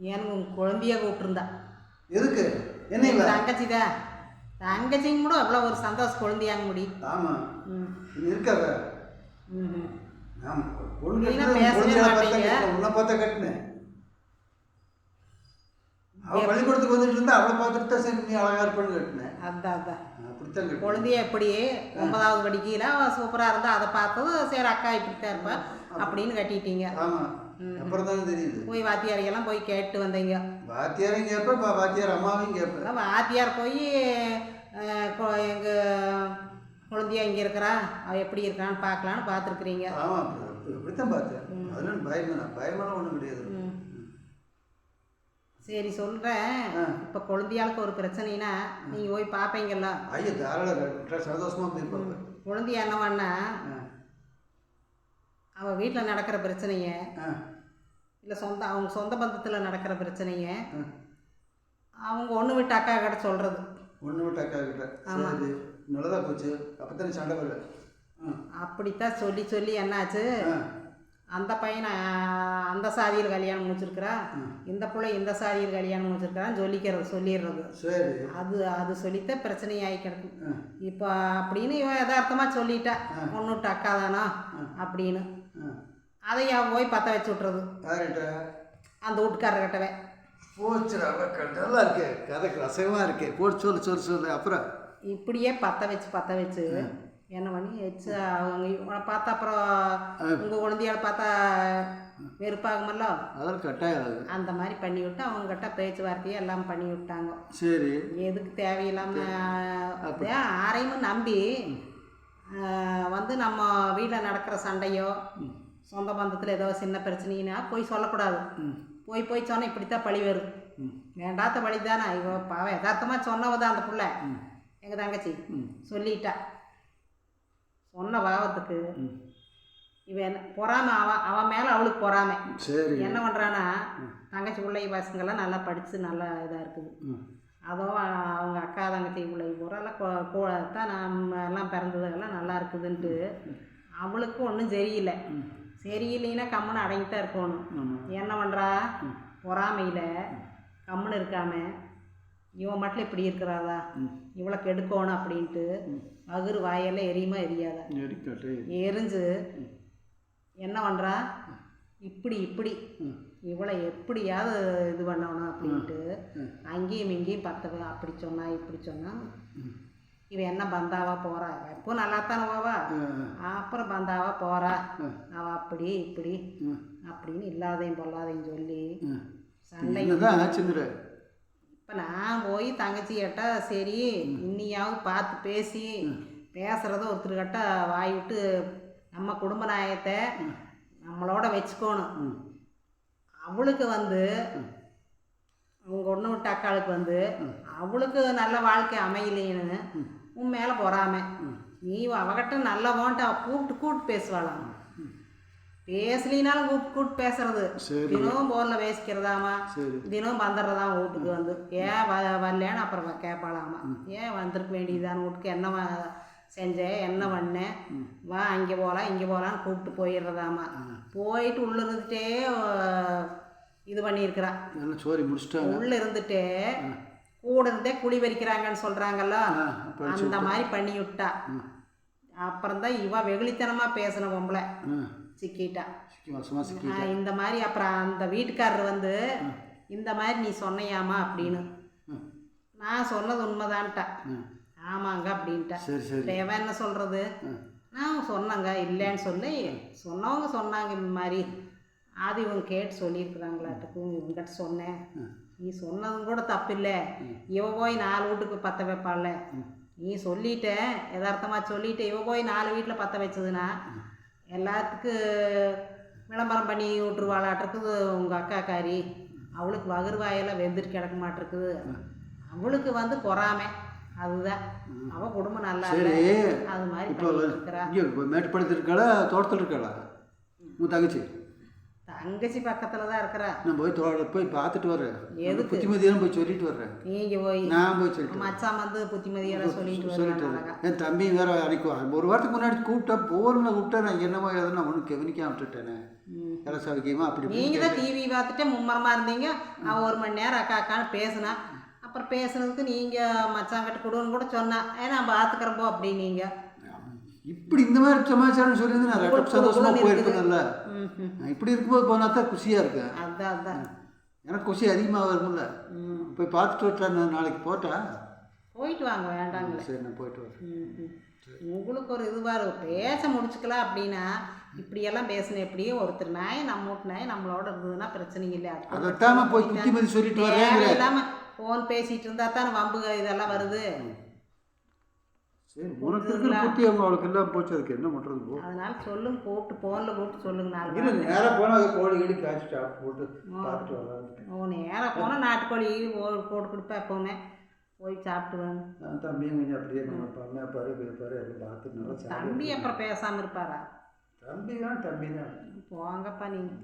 எனக்கு உன் குழந்தைய கூப்பிட்டுருந்தா? எதுக்கு? என்ன தங்கச்சி தான் தங்கச்சிங்க கூட அவ்வளோ ஒரு சந்தோஷ குழந்தையாங்க முடி. ஆமாம் இருக்காத. ஆமா கட்டினேன். அவள் பள்ளிக்கூடத்துக்கு வந்துட்டு இருந்தா அவளை பார்த்துட்டு தான் சரி நீ அழகா இருப்பேன்னு கட்டினேன். அதான் அதான். குழந்தைய எப்படி? ஒன்பதாவது படிக்கையில் சூப்பராக இருந்தா அதை பார்த்தது சரி அக்கா இப்படித்தான் இருப்பா அப்படின்னு கட்டிட்டீங்க. ஆமா. அப்புறம் தானே தெரியுது. போய் வாத்தியாரையெல்லாம் போய் கேட்டு வந்தீங்க. வாத்தியாரையும் கேட்பேன் வாத்தியார் அம்மாவையும் கேட்பேன். வாத்தியார் போய் எங்கள் குழந்தையா இங்கே இருக்கிறா? அவள் எப்படி இருக்கான்னு பார்க்கலான்னு பார்த்துருக்குறீங்க. ஆமா அப்படி- அப்படி- அப்படித்தான் பார்த்தேன் அதெல்லாம் பயமே பயமெல்லாம் ஒன்றும் கிடையாது. சரி சொல்கிறேன். இப்போ குழந்தையாளுக்கு ஒரு பிரச்சனைனா நீங்கள் போய் பார்ப்பீங்கல்ல. ஐயோ தாராளம் சந்தோஷமா போயிருப்பாங்க குழந்தைய என்ன பண்ணா ஆ அவள் வீட்டில் நடக்கிற பிரச்சனைய இல்லை சொந்த அவங்க சொந்த பந்தத்தில் நடக்கிற பிரச்சனைய. அவங்க ஒன்று விட்டு அக்கா கிட்ட சொல்கிறது ஒன்று விட்டு அக்கா கிட்ட. ஆமா. சரி நல்லதா போச்சு. அப்பத்தானே சண்டை வரல அப்படித்தான் சொல்லி சொல்லி என்னாச்சு? அந்த பையனை அந்த சாதியில் கல்யாணம் முடிச்சிருக்கிறா. இந்த பிள்ளை இந்த சாதியில் கல்யாணம் முடிச்சிருக்கிறான்னு சொல்லிக்கிறது சொல்லிடுறது. சரி. அது அது சொல்லித்தான் பிரச்சனையாகி கிடக்கு இப்போ அப்படின்னு இவன் யதார்த்தமாக சொல்லிட்டா. ஒன்று விட்டு அக்கா தானா? அப்படின்னு. ஆ அதை அவன் போய் பற்ற வச்சு விட்றது அந்த வீட்டுக்காரர்கிட்டவே. போச்சுடா நல்லா இருக்கு. கதை ரசமாக இருக்கு. போட்டு சொல்லு சொல்லு சொல்லு. அப்புறம்? இப்படியே பற்ற வச்சு பற்ற வச்சு என்ன பண்ணி வச்சு அவங்க பார்த்தா அப்புறம் உங்கள் குழந்தையால பார்த்தா வெறுப்பாகுமல்ல? அதெல்லாம் கட்டாயம் அந்த மாதிரி பண்ணி விட்டு அவங்ககிட்ட பேச்சுவார்த்தையை எல்லாம் பண்ணி விட்டாங்க. சரி. எதுக்கு தேவையில்லாமல் யாரையும் நம்பி வந்து நம்ம வீட்டில் நடக்கிற சண்டையோ சொந்த பந்தத்தில் ஏதோ சின்ன பிரச்சனைனா போய் சொல்லக்கூடாது. போய் போய் சொன்னால் இப்படித்தான் பழி வரும் வேண்டாத்த பழி தானே இவ பாவம் யதார்த்தமாக சொன்னவ தான் அந்த புள்ள. எங்கள் தங்கச்சி? சொல்லிட்டா. சொன்ன பாவத்துக்கு இவன் என்ன பொறாம அவன் அவன் மேலே அவளுக்கு பொறாமை. என்ன பண்ணுறான்னா தங்கச்சி பிள்ளை பசங்கள்லாம் நல்லா படித்து நல்லா இதாக இருக்குது. அதுவும் அவங்க அக்கா தங்கச்சி பிள்ளை பூராலாம் கொ- கொ- தான் நம்ம எல்லாம் பிறந்ததெல்லாம் நல்லா இருக்குதுன்ட்டு அவளுக்கு ஒன்றும் சரியில்லை. சரியில்லைன்னா கம்முன்னு அடங்கித்தான் இருக்கணும். என்ன பண்ணுறா பொறாமையில் கம்முன்னு இருக்காம இவன் மட்டும் இப்படி இருக்கிறாதா இவளை கெடுக்கணும் அப்படின்ட்டு அகுரு வாயெல்லாம் எரியுமா எரியாதா. எரிஞ்சு என்ன பண்ணுறா இப்படி இப்படி. இவளை எப்படியாவது இது பண்ணணும் அப்படின்ட்டு அங்கேயும் இங்கேயும் பத்த அப்படி சொன்னா இப்படி சொன்னா. இவன் என்ன பந்தாவா போறா? எப்போ நல்லாத்தானே போவா அப்புறம் பந்தாவா போறா? அவ அப்படி இப்படி அப்படின்னு இல்லாதையும் பொல்லாதையும் சொல்லி சண்டை இப்போ நான் போய் தங்கச்சி கிட்ட சரி இன்னியாவது பார்த்து பேசி பேசுகிறத ஒருத்தர்கிட்ட வாய் விட்டு நம்ம குடும்ப நாயத்தை நம்மளோட வச்சுக்கணும். அவளுக்கு வந்து அவங்க ஒன்று விட்ட அக்காளுக்கு வந்து அவளுக்கு நல்ல வாழ்க்கை அமையலேன்னு உன் மேலே பொறாம. நீ அவகிட்ட நல்லவன்ட்டு அவ கூப்பிட்டு கூப்பிட்டு பேசுவாளாம். பேசலினாலும் கூப்பிட்டு கூப்பிட்டு பேசுறது. தினமும் போனில் பேசிக்கிறதாமா? சரி. தினம் வந்துடுறதான் வீட்டுக்கு வந்து. ஏன் வ வரலன்னு அப்புறம் கேட்பாளாமா ஏன் வந்திருக்க வேண்டியதுதான் வீட்டுக்கு என்ன வ- செஞ்சேன் என்ன பண்ணேன் வா அங்கே போகலாம் இங்கே போகலான்னு கூப்பிட்டு போயிடுறதாமா? போயிட்டு உள்ள இருந்துட்டே அஹ், இது பண்ணியிருக்கிறா. சோரி முடிச்சிட்டாங்க? உள்ள இருந்துட்டே கூட இருந்தே குழி பறிக்கிறாங்கன்னு சொல்கிறாங்கல்ல அந்த மாதிரி பண்ணி விட்டா அப்புறம் தான் இவ வெகுளித்தனமாக பேசின பொம்பளை. சிக்கிட்டா. இந்த மாதிரி அப்புறம் அந்த வீட்டுக்காரர் வந்து இந்த மாதிரி நீ சொன்னையாமா அப்படின்னு. நான் சொன்னது உண்மைதான்ட்டா. ஆமாங்க அப்படின்ட்டா. எவன் என்ன சொல்கிறது நான் சொன்னேங்க இல்லைன்னு சொல்லி சொன்னவங்க சொன்னாங்க இந்த மாதிரி. அது இவங்க கேட்டு சொல்லியிருக்கிறாங்களாட்டுக்கு இவங்ககிட்ட சொன்னேன். நீ சொன்னதும் கூட தப்பில்லை. இவ போய் நாலு வீட்டுக்கு பற்ற வைப்பாள்ல. நீ சொல்லிட்ட யதார்த்தமாக சொல்லிட்டு இவ போய் நாலு வீட்டில் பற்ற வச்சதுன்னா எல்லாத்துக்கு விளம்பரம் பண்ணி விட்டுருவாளாட்டிருக்குது உங்கள் அக்காக்காரி. அவளுக்கு வகுறுவாயெல்லாம் வெந்துட்டு கிடக்க மாட்டிருக்குது. அவளுக்கு வந்து பொறாமை. அதுதான். அவள் குடும்பம் நல்லா அது மாதிரி இப்போ மேட்டுப்பாளையத்தில் இருக்காளா? தோட்டத்தில் இருக்காளா? உன் தங்கச்சி? தங்கச்சி பக்கத்தில் தான் இருக்கிறா. நான் போய் தோட்ட போய் பார்த்துட்டு வரேன் எதுக்கு? புத்திமதியெல்லாம் போய் சொல்லிட்டு வர்றேன். நீங்கள் போய் நான் போய் சொல்லிட்டு மச்சான் வந்து புத்திமதியெல்லாம் சொல்லிட்டு சொல்லிட்டு வரேன் என் தம்பி வேற அன்னைக்கு ஒரு வாரத்துக்கு முன்னாடி கூப்பிட்டா போரில் கூப்பிட்டா நான் என்னமோ எதுவும் ஒன்றும் கவனிக்காம விட்டுட்டேனே. எல்லாம் சௌக்கியமா அப்படி நீங்கள் தான் டிவி பார்த்துட்டு மும்மரமாக இருந்தீங்க. அவன் ஒரு மணி நேரம் அக்கா அக்கான்னு பேசுனா. அப்புறம் பேசுனதுக்கு நீங்கள் மச்சாங்கிட்ட கொடுன்னு கூட சொன்னேன் ஏன்னா நான் பார்த்துக்கிறேன் போ அப்படின்னீங்க. இப்படி இந்த மாதிரி சமாச்சாரம் சொல்லியிருந்து நான் ரெட்ட சந்தோஷமா குடுக்குன்னு போயிருக்கேன்ல இப்படி இருக்கும்போது போனா தான் குஷியாக இருக்கேன் அதான் அதான். எனக்கு குஷி அதிகமாக வரும்ல போய் பார்த்துட்டு வரட்டா நான் நாளைக்கு போட்டா? போயிட்டு வாங்க வேண்டாங்களே சரி நான் போயிட்டு வரேன். உங்களுக்கு ஒரு இதுவாக இருக்கும். பேச முடிச்சுக்கலாம் அப்படின்னா இப்படியெல்லாம் பேசின எப்படியே ஒருத்தர் நாய் நம்ம வீட்டு நாய் நம்மளோட இருந்ததுன்னா பிரச்சனை இல்லை. அது அதைத்தான் நான் போய் சொல்லிட்டு வரேங்கிறேன் இல்லாமல் ஃபோன் பேசிட்டு இருந்தா தானே வம்பு இதெல்லாம் வருது. சரி உனக்கு இருக்கிற புத்தி அவங்க அவளுக்கு எல்லாம் போச்சு அதுக்கு என்ன பண்ணுறது போ? அதனால சொல்லுங்க கூப்பிட்டு ஃபோனில் கூப்பிட்டு சொல்லுங்க நாலு இல்லை நேராக போனால் அது கோழி கீழி காய்ச்சி சாப்பிட்டு போட்டு பார்த்துட்டு வரலாம் ஓ நேராக போனால் நாட்டுக்கோழி போட்டு கொடுப்பேன் எப்போவுமே. போய் சாப்பிட்டு வாங்க நான் தம்பியும் கொஞ்சம் அப்படியே நம்ம பண்ண பாரு பாரு எல்லாம் பார்த்து நல்லா சாப்பிட்டு தம்பி அப்புறம் பேசாமல் இருப்பாரா? தம்பி தான் தம்பி தான் போங்கப்பா நீங்கள்